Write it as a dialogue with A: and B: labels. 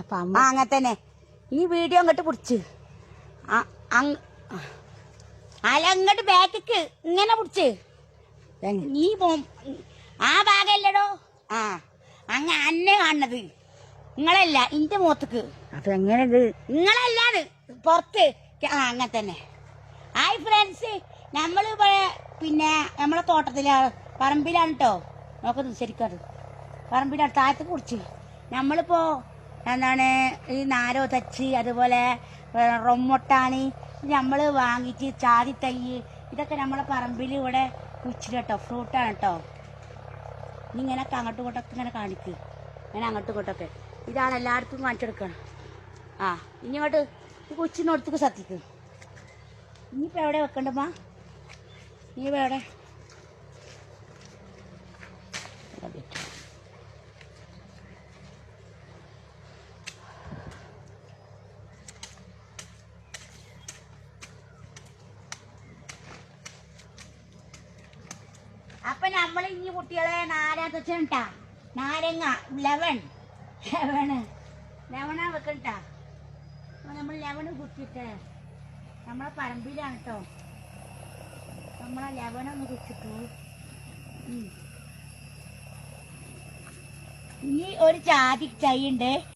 A: അപ്പൊ അമ്മ
B: അങ്ങനെ തന്നെ. ഈ വീഡിയോ അങ്ങോട്ട് പിടിച്ച്. അല്ല അങ്ങോട്ട് ബാക്കിക്ക് ഇങ്ങനെ പിടിച്ച്. നീ പോ ആ ഭാഗല്ലടോ. ആ അങ്ങ അന്നെ കാണുന്നത്. നിങ്ങളല്ല ഇന്റെ മുഖത്തേക്ക്.
A: അപ്പൊ എങ്ങനെ
B: നിങ്ങളല്ലാത് പുറത്ത്. ആ അങ്ങനെ തന്നെ. Hi friends. നമ്മൾ പിന്നെ നമ്മളെ തോട്ടത്തിലാ പറമ്പിലാണ് കേട്ടോ നോക്കുന്നു ശരിക്കും അത് പറമ്പിലാണ് താഴത്ത് കുടിച്ച്. നമ്മളിപ്പോ എന്താണ് ഈ നാരോ തച്ച് അതുപോലെ റൊമ്മൊട്ടാണി നമ്മൾ വാങ്ങിച്ച് ചാതി തൈ ഇതൊക്കെ നമ്മളെ പറമ്പിൽ ഇവിടെ കുച്ചിട്ട് കേട്ടോ ഫ്രൂട്ടാണ് കേട്ടോ ഇങ്ങനെ അങ്ങോട്ടും ഇങ്ങോട്ടൊക്കെ ഇങ്ങനെ കാണിക്ക്. ഇങ്ങനെ അങ്ങോട്ടും ഇങ്ങോട്ടൊക്കെ. ഇതാണ് എല്ലായിടത്തും കാണിച്ചെടുക്കണം. ആ ഇനി ഇങ്ങോട്ട് കൊച്ചിനടുത്തേക്ക് സത്തിക്ക് ഇനിയിപ്പോൾ എവിടെ വെക്കണ്ടമ്മ ഇനിയിപ്പോൾ എവിടെ? നമ്മൾ ഇനി കുട്ടികളെ വെച്ചാ നാരങ്ങ ലെവൺ ലെവണ് ലെവണ വെക്കണ്ടാ അപ്പൊ നമ്മൾ ലെവണ് കുത്തിട്ട് നമ്മളെ പറമ്പിലാണ് കേട്ടോ നമ്മളെ ലെവണൊന്ന് കുത്തിട്ടു. ഇനി ഒരു ജാതി തൈ ഉണ്ട്.